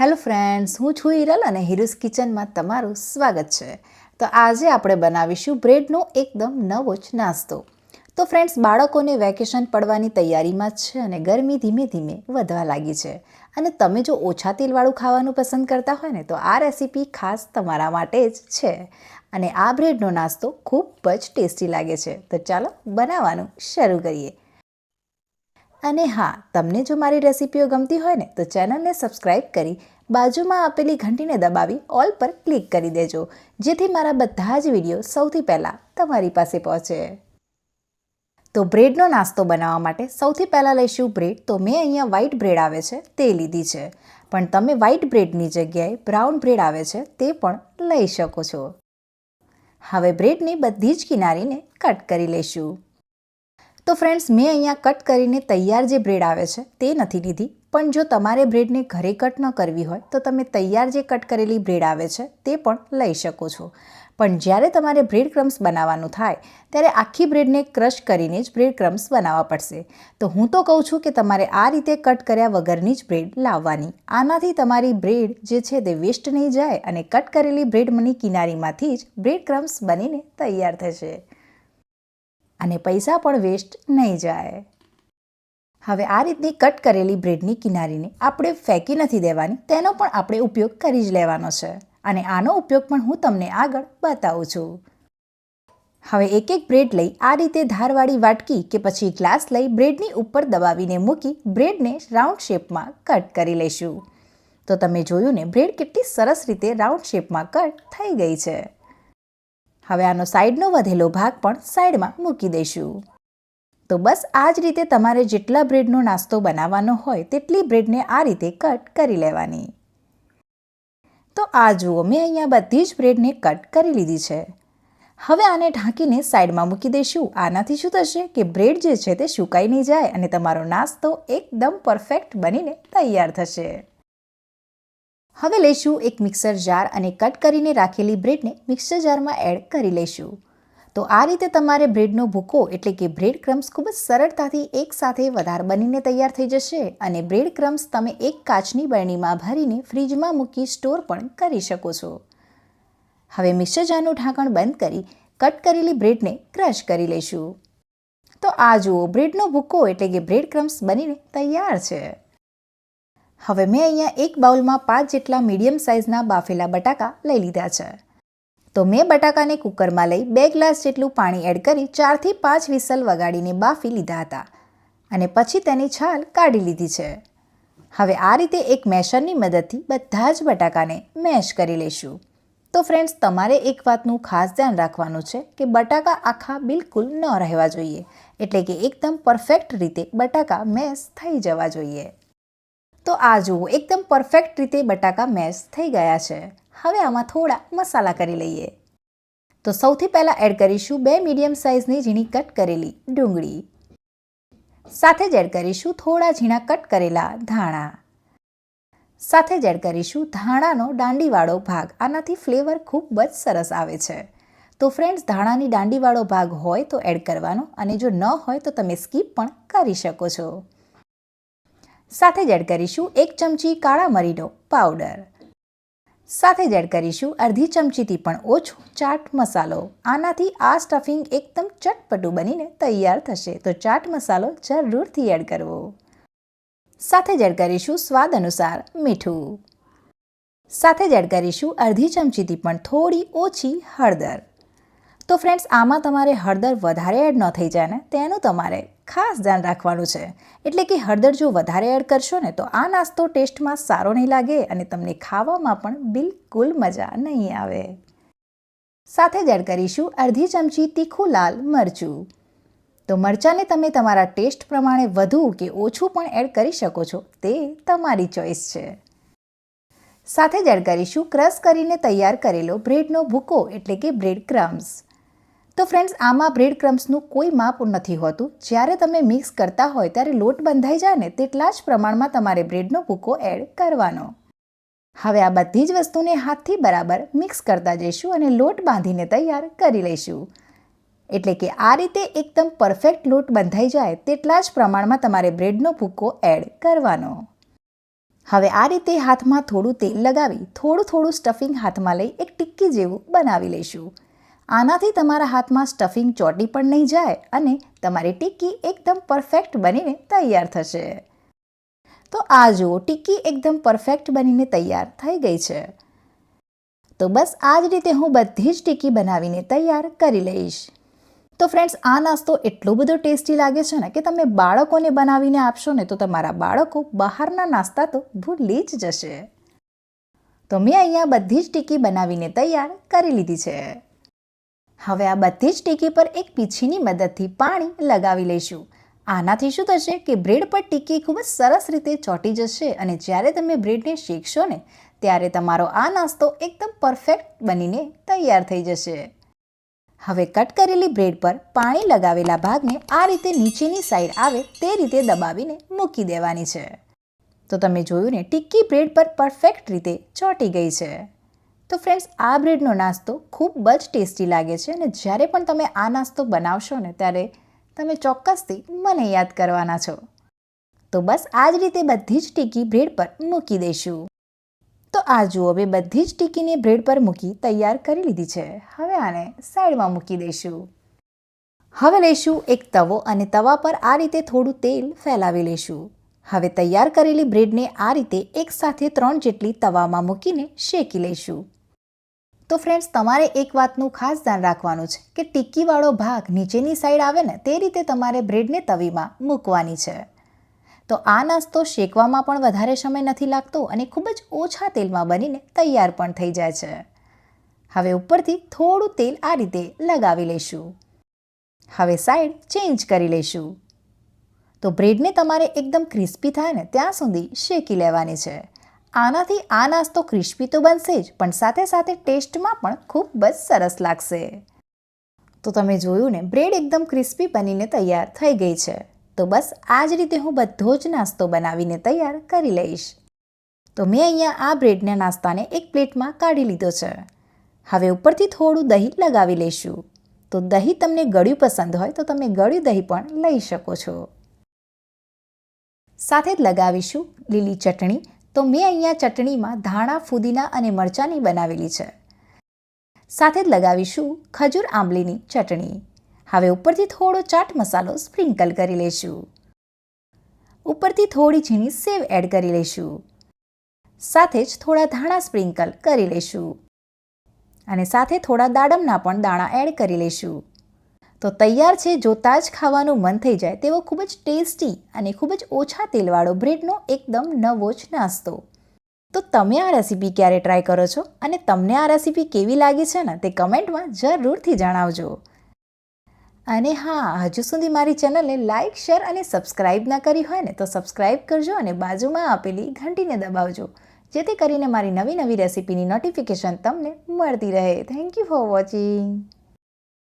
Hello friends, હું છું હિરલ અને હિરુસ કિચનમાં તમારું સ્વાગત છે. તો આજે આપણે બનાવીશું બ્રેડનો એકદમ નવો જ નાસ્તો. તો ફ્રેન્ડ્સ, બાળકોને વેકેશન પડવાની તૈયારીમાં છે અને ગરમી ધીમે ધીમે વધવા લાગી છે. અને તમે જો ઓછા તેલવાળું ખાવાનું પસંદ કરતા હોય ને, તો આ રેસીપી ખાસ તમારા માટે જ છે. અને આ બ્રેડનો નાસ્તો ખૂબ જ ટેસ્ટી લાગે છે. તો ચાલો બનાવવાનું શરૂ કરીએ. અને હા, તમને જો મારી રેસિપીઓ ગમતી હોય ને, તો ચેનલને સબસ્ક્રાઈબ કરી બાજુમાં આપેલી ઘંટીને દબાવી ઓલ પર ક્લિક કરી દેજો, જેથી મારા બધા જ વીડિયો સૌથી પહેલાં તમારી પાસે પહોંચે. તો બ્રેડનો નાસ્તો બનાવવા માટે સૌથી પહેલાં લઈશું બ્રેડ. તો મેં અહીંયા વ્હાઈટ બ્રેડ આવે છે, તે લીધી છે. પણ તમે વ્હાઈટ બ્રેડની જગ્યાએ બ્રાઉન બ્રેડ આવે છે, તે પણ લઈ શકો છો. હવે બ્રેડની બધી જ કિનારીને કટ કરી લઈશું. તો ફ્રેન્ડ્સ મેં અહીંયા કટ કરીને તૈયાર જે બ્રેડ આવે છે, તે નથી લીધી. પણ જો તમારે બ્રેડને ઘરે કટ ન કરવી હોય, તો તમે તૈયાર જે કટ કરેલી બ્રેડ આવે છે, તે પણ લઈ શકો છો. પણ જ્યારે તમારે બ્રેડ ક્રમ્સ બનાવવાનું થાય, ત્યારે આખી બ્રેડને ક્રશ કરીને જ બ્રેડ ક્રમ્સ બનાવવા પડશે. તો હું તો કહું છું કે તમારે આ રીતે કટ કર્યા વગરની જ બ્રેડ લાવવાની. આનાથી તમારી બ્રેડ જે છે તે વેસ્ટ નહીં જાય અને કટ કરેલી બ્રેડ મની કિનારીમાંથી જ બ્રેડ ક્રમ્સ બનીને તૈયાર થશે. અને પૈસા પણ વેસ્ટ નહીં જાય. હવે આ રીતની કટ કરેલી બ્રેડની કિનારીને આપણે ફેંકી નથી દેવાની, તેનો પણ આપણે ઉપયોગ કરી જ લેવાનો છે. અને આનો ઉપયોગ પણ હું તમને આગળ બતાવું છું. હવે એક એક બ્રેડ લઈ આ રીતે ધારવાળી વાટકી કે પછી ગ્લાસ લઈ બ્રેડની ઉપર દબાવીને મૂકી બ્રેડને રાઉન્ડ શેપમાં કટ કરી લઈશું. તો તમે જોયું ને, બ્રેડ કેટલી સરસ રીતે રાઉન્ડ શેપમાં કટ થઈ ગઈ છે. હવે આનો સાઈડનો વધેલો ભાગ પણ સાઈડમાં મૂકી દઈશું. તો બસ આ જ રીતે તમારે જેટલા બ્રેડનો નાસ્તો બનાવવાનો હોય તેટલી બ્રેડને આ રીતે કટ કરી લેવાની. તો આ જુઓ, મેં અહીંયા બધી જ બ્રેડને કટ કરી લીધી છે. હવે આને ઢાંકીને સાઈડમાં મૂકી દઈશું. આનાથી શું થશે કે બ્રેડ જે છે તે સુકાઈ નહીં જાય અને તમારો નાસ્તો એકદમ પરફેક્ટ બનીને તૈયાર થશે. હવે લઈશું એક મિક્સર જાર અને કટ કરીને રાખેલી બ્રેડને મિક્સર જારમાં એડ કરી લઈશું. તો આ રીતે તમારે બ્રેડનો ભૂકો એટલે કે બ્રેડ ક્રમ્સ ખૂબ જ સરળતાથી એકસાથે વધાર બનીને તૈયાર થઈ જશે અને બ્રેડ ક્રમ્સ તમે એક કાચની બરણીમાં ભરીને ફ્રીજમાં મૂકી સ્ટોર પણ કરી શકો છો. હવે મિક્સર જારનું ઢાંકણ બંધ કરી કટ કરેલી બ્રેડને ક્રશ કરી લઈશું. તો આ જુઓ, બ્રેડનો ભૂકો એટલે કે બ્રેડ ક્રમ્સ બનીને તૈયાર છે. હવે મેં અહીંયા એક બાઉલમાં પાંચ જેટલા મીડિયમ સાઇઝના બાફેલા બટાકા લઈ લીધા છે. તો મેં બટાકાને કુકરમાં લઈ બે ગ્લાસ જેટલું પાણી એડ કરી ચારથી પાંચ વિસલ વગાડીને બાફી લીધા હતા અને પછી તેની છાલ કાઢી લીધી છે. હવે આ રીતે એક મેશરની મદદથી બધા જ બટાકાને મેશ કરી લઈશું. તો ફ્રેન્ડ્સ, તમારે એક વાતનું ખાસ ધ્યાન રાખવાનું છે કે બટાકા આખા બિલકુલ ન રહેવા જોઈએ. એટલે કે એકદમ પરફેક્ટ રીતે બટાકા મેશ થઈ જવા જોઈએ. તો આ જુઓ, એકદમ પરફેક્ટ રીતે બટાકા મેશ થઈ ગયા છે. હવે આમાં થોડા મસાલા કરી લઈએ. તો સૌથી પહેલાં એડ કરીશું બે મીડિયમ સાઇઝની ઝીણી કટ કરેલી ડુંગળી. સાથે જ એડ કરીશું થોડા ઝીણા કટ કરેલા ધાણા. સાથે જ એડ કરીશું ધાણાનો દાંડીવાળો ભાગ. આનાથી ફ્લેવર ખૂબ જ સરસ આવે છે. તો ફ્રેન્ડ્સ ધાણાની દાંડીવાળો ભાગ હોય તો એડ કરવાનો અને જો ન હોય તો તમે સ્કીપ પણ કરી શકો છો. સાથે જ એડ કરીશું એક ચમચી કાળા મરીનો પાવડર. સાથે જ એડ કરીશું અડધી ચમચીથી પણ ઓછું ચાટ મસાલો. આનાથી આ સ્ટફિંગ એકદમ ચટપટું બનીને તૈયાર થશે. તો ચાટ મસાલો જરૂરથી એડ કરવો. સાથે જ એડ કરીશું સ્વાદ અનુસાર મીઠું. સાથે જ એડ કરીશું અડધી ચમચીથી પણ થોડી ઓછી હળદર. તો ફ્રેન્ડ્સ આમાં તમારે હળદર વધારે એડ ન થઈ જાય ને તેનું તમારે ખાસ ધ્યાન રાખવાનું છે. એટલે કે હળદર જો વધારે એડ કરશો ને તો આ નાસ્તો ટેસ્ટમાં સારો નહીં લાગે અને તમને ખાવામાં પણ બિલકુલ મજા નહીં આવે. સાથે જ એડ કરીશું અડધી ચમચી તીખું લાલ મરચું. તો મરચાંને તમે તમારા ટેસ્ટ પ્રમાણે વધુ કે ઓછું પણ એડ કરી શકો છો તે તમારી ચોઈસ છે. સાથે જ એડ કરીશું ક્રશ કરીને તૈયાર કરેલો બ્રેડનો ભૂકો એટલે કે બ્રેડ ક્રમ્સ તો ફ્રેન્ડ્સ આમાં બ્રેડ ક્રમ્સનું કોઈ માપ નથી હોતું. જ્યારે તમે મિક્સ કરતા હોય, ત્યારે લોટ બંધાઈ જાય ને, તેટલા જ પ્રમાણમાં તમારે બ્રેડનો ભૂકો એડ કરવાનો. હવે આ બધી જ વસ્તુને હાથથી બરાબર મિક્સ કરતા જઈશું અને લોટ બાંધીને તૈયાર કરી લઈશું. એટલે કે આ રીતે એકદમ પરફેક્ટ લોટ બંધાઈ જાય, તેટલા જ પ્રમાણમાં તમારે બ્રેડનો ભૂકો એડ કરવાનો. હવે આ રીતે હાથમાં થોડું તેલ લગાવી, થોડું થોડું સ્ટફિંગ હાથમાં લઈ એક ટિક્કી જેવું બનાવી લઈશું. આનાથી તમારા હાથમાં સ્ટફિંગ ચોટી પણ નહીં જાય અને તમારી ટિક્કી એકદમ પરફેક્ટ બનીને તૈયાર થશે. તો આ જુઓ, ટિક્કી એકદમ પરફેક્ટ બનીને તૈયાર થઈ ગઈ છે. તો બસ આ જ રીતે હું બધી જ ટિક્કી બનાવીને તૈયાર કરી લઈશ. તો ફ્રેન્ડ્સ, આ નાસ્તો એટલો બધો ટેસ્ટી લાગે છે ને કે તમે બાળકોને બનાવીને આપશો ને તો તમારા બાળકો બહારના નાસ્તા તો ભૂલી જ જશે. તો મેં અહીંયા બધી જ ટીકી બનાવીને તૈયાર કરી લીધી છે. હવે આ બધી જ ટીકી પર એક પીછીની મદદથી પાણી લગાવી લઈશું. આનાથી શું થશે કે બ્રેડ પર ટીકી ખૂબ જ સરસ રીતે ચોંટી જશે અને જ્યારે તમે બ્રેડને શેકશો ને, ત્યારે તમારો આ નાસ્તો એકદમ પરફેક્ટ બનીને તૈયાર થઈ જશે. હવે કટ કરેલી બ્રેડ પર પાણી લગાવેલા ભાગને આ રીતે નીચેની સાઈડ આવે તે રીતે દબાવીને મૂકી દેવાની છે. તો તમે જોયું ને ટિક્કી બ્રેડ પર પરફેક્ટ રીતે ચોંટી ગઈ છે. તો ફ્રેન્ડ્સ આ બ્રેડનો નાસ્તો ખૂબ જ ટેસ્ટી લાગે છે અને જ્યારે પણ તમે આ નાસ્તો બનાવશો ને ત્યારે તમે ચોક્કસથી મને યાદ કરવાના છો. તો બસ આ જ રીતે બધી જ ટીકી બ્રેડ પર મૂકી દઈશું. તો આ જુઓ હવે બધી જ ટીકીને બ્રેડ પર મૂકી તૈયાર કરી લીધી છે. હવે આને સાઈડમાં મૂકી દઈશું. હવે લઈશું એક તવો અને તવા પર આ રીતે થોડું તેલ ફેલાવી લઈશું. હવે તૈયાર કરેલી બ્રેડને આ રીતે એકસાથે ત્રણ જેટલી તવામાં મૂકીને શેકી લઈશું. તો ફ્રેન્ડ્સ તમારે એક વાતનું ખાસ ધ્યાન રાખવાનું છે કે ટિક્કીવાળો ભાગ નીચેની સાઈડ આવે ને, તે રીતે તમારે બ્રેડને તવીમાં મૂકવાની છે. તો આ નાસ્તો શેકવામાં પણ વધારે સમય નથી લાગતો અને ખૂબ જ ઓછા તેલમાં બનીને તૈયાર પણ થઈ જાય છે. હવે ઉપરથી થોડું તેલ આ રીતે લગાવી લઈશું. હવે સાઈડ ચેન્જ કરી લઈશું. તો બ્રેડને તમારે એકદમ ક્રિસ્પી થાય ને, ત્યાં સુધી શેકી લેવાની છે. આનાથી આ નાસ્તો ક્રિસ્પી તો બનશે જ, પણ સાથે સાથે ટેસ્ટમાં પણ ખૂબ જ સરસ લાગશે. તો તમે જોયું ને, બ્રેડ એકદમ ક્રિસ્પી બનીને તૈયાર થઈ ગઈ છે. તો બસ આ જ રીતે હું બધો જ નાસ્તો બનાવીને તૈયાર કરી લઈશ. તો મેં અહીંયા આ બ્રેડના નાસ્તાને એક પ્લેટમાં કાઢી લીધો છે. હવે ઉપરથી થોડું દહીં લગાવી લઈશું. તો દહીં તમને ગળ્યું પસંદ હોય તો તમે ગળ્યું દહીં પણ લઈ શકો છો. સાથે જ લગાવીશું લીલી ચટણી તો મેં અહીંયા ચટણીમાં ધાણા, ફુદીના અને મરચાંની બનાવેલી છે. સાથે જ લગાવીશું ખજૂર આંબલીની ચટણી. હવે ઉપરથી થોડો ચાટ મસાલો સ્પ્રિંકલ કરી લઈશું. ઉપરથી થોડી ઝીણી સેવ એડ કરી લઈશું. સાથે જ થોડા ધાણા સ્પ્રિંકલ કરી લઈશું. અને સાથે થોડા દાડમના પણ દાણા એડ કરી લઈશું. તો તૈયાર છે, જોતાં જ ખાવાનું મન થઈ જાય તેવો ખૂબ જ ટેસ્ટી અને ખૂબ જ ઓછા તેલવાળો બ્રેડનો એકદમ નવો જ નાસ્તો. તો તમે આ રેસીપી ક્યારે ટ્રાય કરો છો અને તમને આ રેસીપી કેવી લાગી છે ને તે કમેન્ટમાં જરૂરથી જણાવજો. અને હા, હજુ સુધી મારી ચેનલને લાઇક શેર અને સબસ્ક્રાઇબ ના કરી હોય ને તો સબસ્ક્રાઇબ કરજો અને બાજુમાં આપેલી ઘંટીને દબાવજો, જેથી કરીને મારી નવી નવી રેસીપીની નોટિફિકેશન તમને મળતી રહે. Thank you for watching